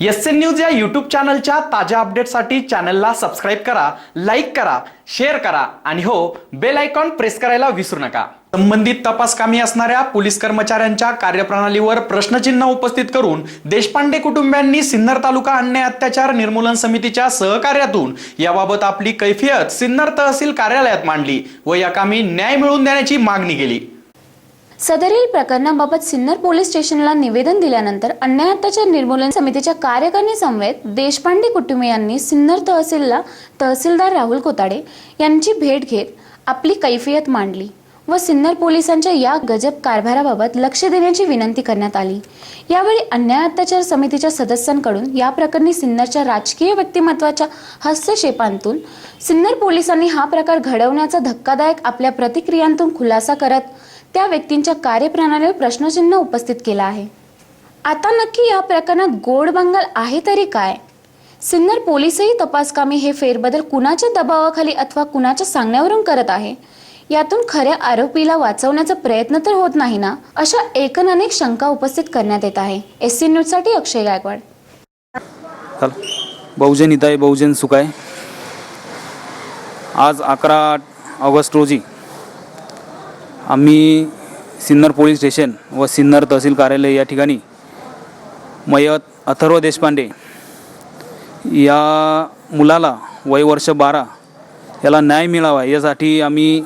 S N news या YouTube चॅनलच्या ताज्या अपडेटसाठी चॅनलला सबस्क्राईब करा लाईक करा शेअर करा आणि हो बेल आयकॉन प्रेस करायला विसरू नका. संबंधित तपास कामी असणाऱ्या पोलीस कर्मचाऱ्यांच्या कार्यप्रणालीवर प्रश्नचिन्ह उपस्थित करून देशपांडे कुटुंबियांनी सिन्नर तालुका अन्याय अत्याचार निर्मूलन समितीच्या सहकार्यातून याबाबत आपली कैफियत सिन्नर तहसील कार्यालयात मांडली व या कामी न्याय मिळवून देण्याची मागणी केली. सदरील प्रकरणाबाबत सिन्नर पोलीस स्टेशनला निवेदन दिल्यानंतर अन्याय अत्याचार निर्मूलन समितीच्या कार्यकारिणी समवेत देशपांडे कुटुंबियांनी सिन्नर तहसीलला तहसीलदार राहुल कोताडे यांची भेट घेत आपली कैफियत मांडली. व सिन्नर पोलिसांच्या या गजब कारभाराबाबत लक्ष देण्याची विनंती करण्यात आली. यावेळी अन्याय अत्याचार समितीच्या सदस्यांकडून या प्रकरणी सिन्नरच्या राजकीय व्यक्तिमत्वाच्या हस्तक्षेपांतून सिन्नर पोलिसांनी हा प्रकार घडवण्याचा धक्कादायक आपल्या प्रतिक्रियांतून खुलासा करत त्या व्यक्तींच्या कार्यप्रणालीवर प्रश्नचिन्ह उपस्थित केला आहे. आता नक्की या प्रकरणात गोड बंगाल आहे तरी काय? सिन्नर पोलीसही तपासकामी हे फेरबदल कुणाच्या दबावाखाली अथवा कुणाच्या सांगण्यावरून करत आहे? यातून खऱ्या आरोपीला वाचवण्याचा प्रयत्न तर होत नाही ना अशा एकन अनेक शंका उपस्थित करण्यात येत आहे. एस सी न्यूजसाठी अक्षय गायकवाड. चल. बहुजन हिताय बहुजन सुखाय. आज अकरा ऑगस्ट रोजी आम्ही सिन्नर पोलीस स्टेशन व सिन्नर तहसील कार्यालय या ठिकाणी मयत अथर्व देशपांडे या मुलाला वय वर्ष बारा याला न्याय मिळावा यासाठी आम्ही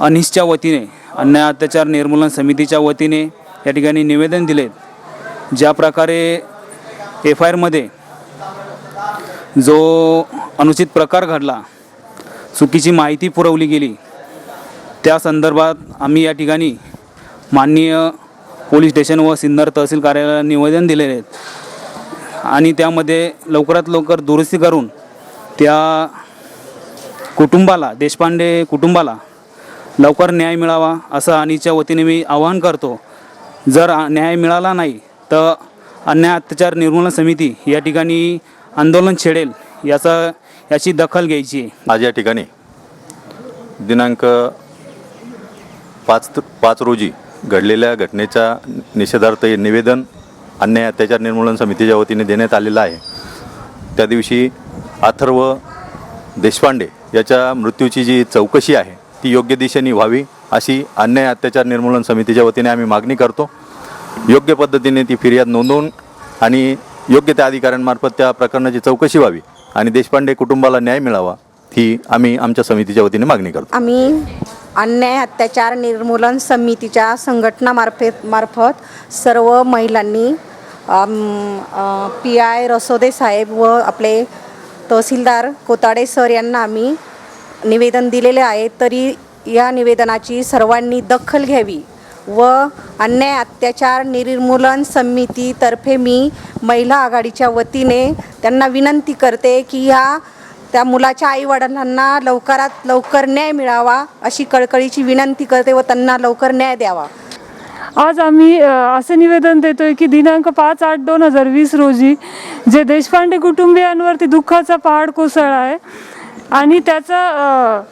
अनिसच्या वतीने अन्याय अत्याचार निर्मूलन समितीच्या वतीने या ठिकाणी निवेदन दिले. ज्या प्रकारे एफ आय आरमध्ये जो अनुचित प्रकार घडला चुकीची माहिती पुरवली गेली त्या संदर्भात आम्ही या ठिकाणी माननीय पोलीस स्टेशन व सिन्नर तहसील कार्यालयाला निवेदन दिलेले आहेत. आणि त्यामध्ये लवकरात लवकर दुरुस्ती करून त्या कुटुंबाला देशपांडे कुटुंबाला लवकर न्याय मिळावा असं आणीच्या वतीने मी आवाहन करतो. जर न्याय मिळाला नाही तर अन्याय अत्याचार निर्मूलन समिती या ठिकाणी आंदोलन छेडेल याचा याची दखल घ्यायची. आज या ठिकाणी दिनांक पाच पाच रोजी घडलेल्या घटनेच्या निषेधार्थ हे निवेदन अन्याय अत्याचार निर्मूलन समितीच्या वतीने देण्यात आलेलं आहे. त्या दिवशी अथर्व देशपांडे याच्या मृत्यूची जी चौकशी आहे ती योग्य दिशेने व्हावी अशी अन्याय अत्याचार निर्मूलन समितीच्या वतीने आम्ही मागणी करतो. योग्य पद्धतीने ती फिर्याद नोंदवून आणि योग्य त्या अधिकाऱ्यांमार्फत त्या प्रकरणाची चौकशी व्हावी आणि देशपांडे कुटुंबाला न्याय मिळावा ही आम्ही आमच्या समितीच्या वतीने मागणी करतो. आम्ही अन्याय अत्याचार निर्मूलन समितीच्या संघटनामार्फत मार्फत सर्व महिलांनी पी आय रसोदे साहेब व आपले तहसीलदार कोताडे सर यांना आम्ही निवेदन दिलेले आहे तरी या निवेदनाची सर्वांनी दखल घ्यावी व अन्याय अत्याचार निर्मूलन समितीतर्फे मी महिला आघाडीच्या वतीने त्यांना विनंती करते की ह्या त्या मुलाच्या आईवडिलांना लवकरात लवकर न्याय मिळावा अशी कळकळीची विनंती करते व त्यांना लवकर न्याय द्यावा. आज आम्ही असे निवेदन देतोय की दिनांक पाच आठ दोन हजार वीस रोजी जे देशपांडे कुटुंबियांवरती दुःखाचा पहाड कोसळला आहे आणि त्याचा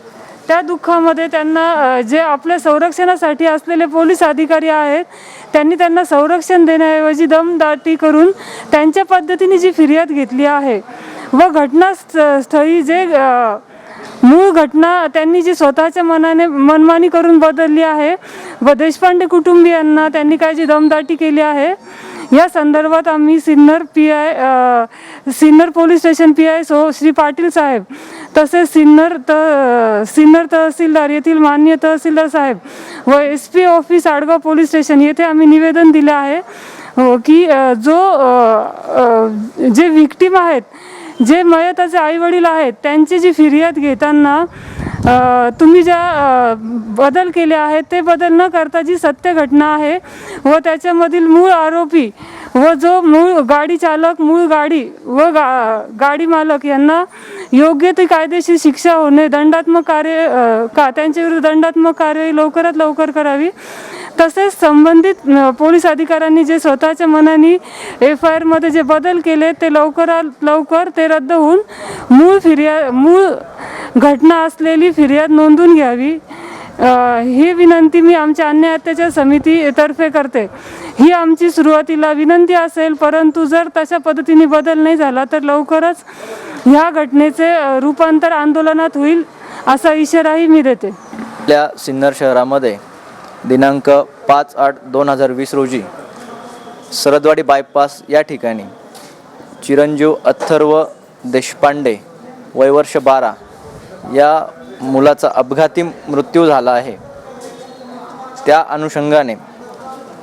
त्या दुःखामध्ये त्यांना जे आपल्या संरक्षणासाठी असलेले पोलीस अधिकारी आहेत त्यांनी त्यांना संरक्षण देण्याऐवजी दमदाटी करून त्यांच्या पद्धतीने जी फिर्याद घेतली आहे व घटना स्थळी जे मूळ घटना त्यांनी जी स्वतःच्या मनाने मनमानी करून बदलली आहे व देशपांडे कुटुंबियांना त्यांनी काय जी दमदाटी केली आहे या संदर्भात आम्ही Sinnar P I Sinnar police station P I so Shri Patil साहेब तसेच सिन्नर त सिन्नर तहसीलदार येथील मान्य तहसीलदार साहेब व S P office Adgaon police station येथे आम्ही निवेदन दिले आहे हो की जो जे विक्टीम आहेत जे मयताचे आई वडील आहेत त्यांची जी फिर्याद घेताना तुम्ही ज्या बदल केले आहेत ते बदल न करता जी सत्य घटना आहे व त्याच्यामधील मूळ आरोपी व जो मूळ गाडी चालक मूळ गाडी व गा गाडी मालक यांना योग्य ती कायदेशीर शिक्षा होणे दंडात्मक कार्य का त्यांच्याविरुद्ध दंडात्मक कार्यवाही लवकरात लवकर करावी. तसेच संबंधित पोलीस अधिकाऱ्यांनी जे स्वतःच्या मनाने एफ आय आरमध्ये जे बदल केले ते लवकरात लवकर ते रद्द होऊन मूळ फिर्या मूळ घटना असलेली फिर्याद नोंदून घ्यावी. ही विनंती मी आमच्या अन्य अत्याचार समितीतर्फे करते. ही आमची सुरुवातीला विनंती असेल परंतु जर तशा पद्धतीने बदल नाही झाला तर लवकरच ह्या घटनेचे रूपांतर आंदोलनात होईल असा इशाराही मी देते. आपल्या सिन्नर शहरामध्ये दिनांक पाच आठ दोन हजार वीस रोजी सरदवाडी बायपास या ठिकाणी चिरंजीव अथर्व देशपांडे वयवर्ष बारा या मुलाचा अपघाती मृत्यू झाला आहे. त्या अनुषंगाने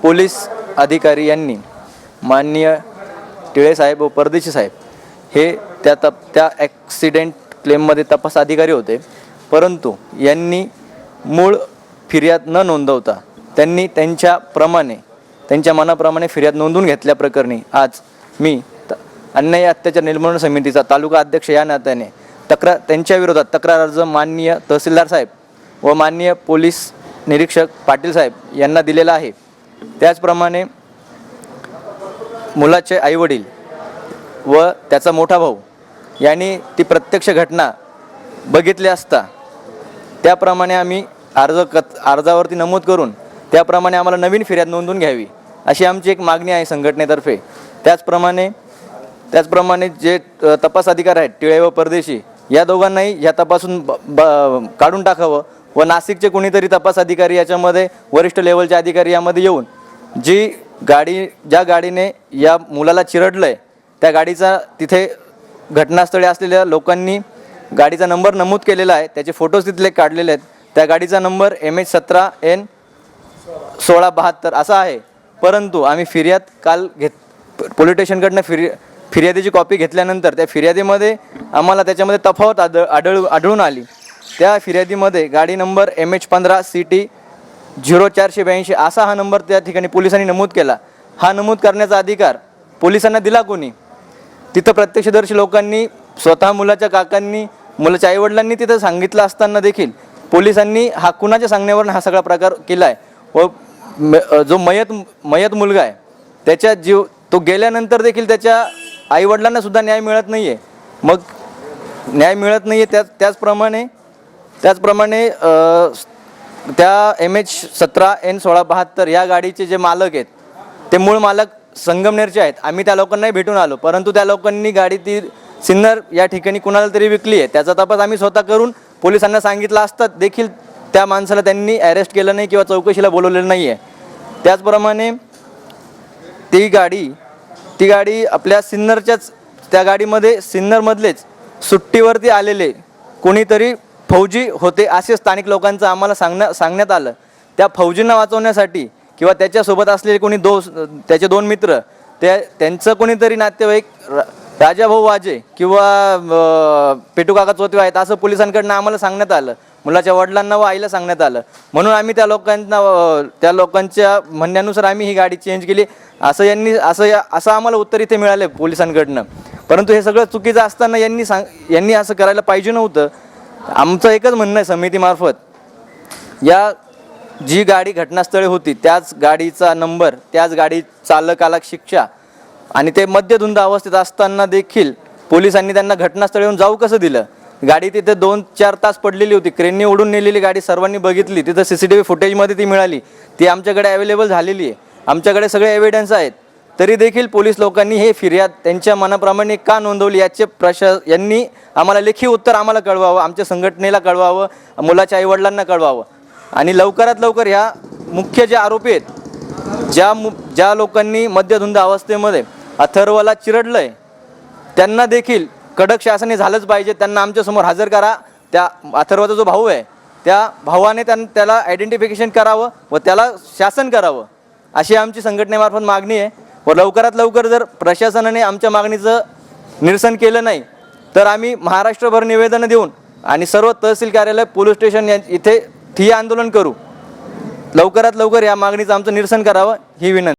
पोलीस अधिकारी यांनी माननीय टिळेसाहेब व परदेशी साहेब हे त्या तप त्या ॲक्सिडेंट क्लेममध्ये तपास अधिकारी होते. परंतु यांनी मूळ फिर्याद न नोंदवता त्यांनी त्यांच्याप्रमाणे त्यांच्या मनाप्रमाणे फिर्याद नोंदवून घेतल्याप्रकरणी आज मी त- अन्याय अत्याचार निर्मूलन समितीचा तालुका अध्यक्ष या नात्याने तक्रार त्यांच्या विरोधात तक्रार अर्ज माननीय तहसीलदार साहेब व माननीय पोलीस निरीक्षक पाटील साहेब यांना दिलेला आहे. त्याचप्रमाणे मुलाचे आईवडील व त्याचा मोठा भाऊ यांनी ती प्रत्यक्ष घटना बघितली असता त्याप्रमाणे आम्ही अर्ज कत अर्जावरती नमूद करून त्याप्रमाणे आम्हाला नवीन फिर्याद नोंदवून घ्यावी अशी आमची एक मागणी आहे संघटनेतर्फे. त्याचप्रमाणे त्याचप्रमाणे जे तपास अधिकार आहेत टिळे व परदेशी या दोघांनाही ह्या तपासून ब ब- काढून टाकावं व नाशिकचे कोणीतरी तपास अधिकारी याच्यामध्ये वरिष्ठ लेवलचे अधिकारी यामध्ये येऊन जी गाडी ज्या गाडीने या मुलाला चिरडलं आहे त्या गाडीचा तिथे घटनास्थळी असलेल्या लोकांनी गाडीचा नंबर नमूद केलेला आहे त्याचे फोटोज तिथले काढलेले आहेत त्या गाडीचा नंबर एम एच सतरा एन सोळा बहात्तर असा आहे. परंतु आम्ही फिर्याद काल घेत पोलीस स्टेशनकडनं फिर्या फिर्यादीची कॉपी घेतल्यानंतर त्या फिर्यादीमध्ये आम्हाला त्याच्यामध्ये तफावत आद आढळू आढळून आली. त्या फिर्यादीमध्ये गाडी नंबर एम एच पंधरा सी टी झिरो चारशे ब्याऐंशी असा हा नंबर त्या ठिकाणी पोलिसांनी नमूद केला. हा नमूद करण्याचा अधिकार पोलिसांना दिला कोणी? तिथं प्रत्यक्षदर्शी लोकांनी स्वतः मुलाच्या काकांनी मुलाच्या आईवडिलांनी तिथं सांगितलं असताना देखील पोलिसांनी हा कुणाच्या सांगण्यावरून हा सगळा प्रकार केला आहे व जो मयत मयत मुलगा आहे त्याच्या जीव तो गेल्यानंतर देखील त्याच्या आईवडिलांना सुद्धा न्याय मिळत नाही आहे मग न्याय मिळत नाही आहे त्याच त्याचप्रमाणे त्याचप्रमाणे त्या एम एच सतरा एन सोळा बहात्तर या गाडीचे जे मालक आहेत ते मूळ मालक संगमनेरचे आहेत. आम्ही त्या लोकांनाही भेटून आलो. परंतु त्या लोकांनी गाडी ती सिन्नर या ठिकाणी कुणाला तरी विकली आहे. त्याचा तपास आम्ही स्वतः करून पोलिसांना सांगितलं असतात देखील त्या माणसाला त्यांनी अरेस्ट केलं नाही किंवा चौकशीला बोलवलेलं नाही आहे त्याचप्रमाणे ती गाडी ती गाडी आपल्या सिन्नरच्याच त्या गाडीमध्ये सिन्नरमधलेच सुट्टीवरती आलेले कोणीतरी फौजी होते असे स्थानिक लोकांचं आम्हाला सांगण्या सांगण्यात आलं. त्या फौजींना वाचवण्यासाठी किंवा त्याच्यासोबत असलेले कोणी दो त्याचे दोन मित्र त्या त्यांचं कोणीतरी नातेवाईक राजाभाऊ वाजे किंवा पेटू काका चोतवे आहेत असं पोलिसांकडनं आम्हाला सांगण्यात आलं. मुलाच्या वडिलांना व आईला सांगण्यात आलं. म्हणून आम्ही त्या लोकांना त्या लोकांच्या म्हणण्यानुसार आम्ही ही गाडी चेंज केली. असं यांनी असं या असं आम्हाला उत्तर इथे मिळालं पोलिसांकडनं. परंतु हे सगळं चुकीचं असताना यांनी सांग यांनी असं करायला पाहिजे नव्हतं. आमचं एकच म्हणणं आहे समितीमार्फत. या जी गाडी घटनास्थळी होती त्याच गाडीचा नंबर त्याच गाडी चालकाला शिक्षा आणि ते मद्यधुंद अवस्थेत असताना देखील पोलिसांनी त्यांना घटनास्थळी येऊन जाऊ कसं दिलं? गाडी तिथे दोन चार तास पडलेली होती. क्रेननी ओढून नेलेली गाडी सर्वांनी बघितली. तिथं सी सी टी व्ही फुटेजमध्ये ती मिळाली. ती आमच्याकडे अवेलेबल झालेली आहे. आमच्याकडे सगळे एव्हिडन्स आहेत. तरी देखील पोलीस लोकांनी हे फिर्याद त्यांच्या मनाप्रमाणे का नोंदवली याचे प्रशा यांनी आम्हाला लेखी उत्तर आम्हाला कळवावं. आमच्या संघटनेला कळवावं. मुलाच्या आईवडिलांना कळवावं. आणि लवकरात लवकर ह्या मुख्य जे आरोपी आहेत ज्या मु ज्या लोकांनी मद्यधुंद अवस्थेमध्ये अथर्वला चिरडलं आहे त्यांना देखील कडक शासने झालंच पाहिजे. त्यांना आमच्यासमोर हजर करा. त्या अथर्वाचा जो भाऊ आहे त्या भावाने त्यां त्याला आयडेंटिफिकेशन करावं व त्याला शासन करावं. अशी आमची संघटनेमार्फत मागणी आहे. व लवकरात लवकर जर प्रशासनाने आमच्या मागणीचं निरसन केलं नाही तर आम्ही महाराष्ट्रभर निवेदनं देऊन आणि सर्व तहसील कार्यालय पोलीस स्टेशन या इथे ठिय्या आंदोलन करू. लवकरात लवकर या मागणीचं आमचं निरसन करावं ही विनंती.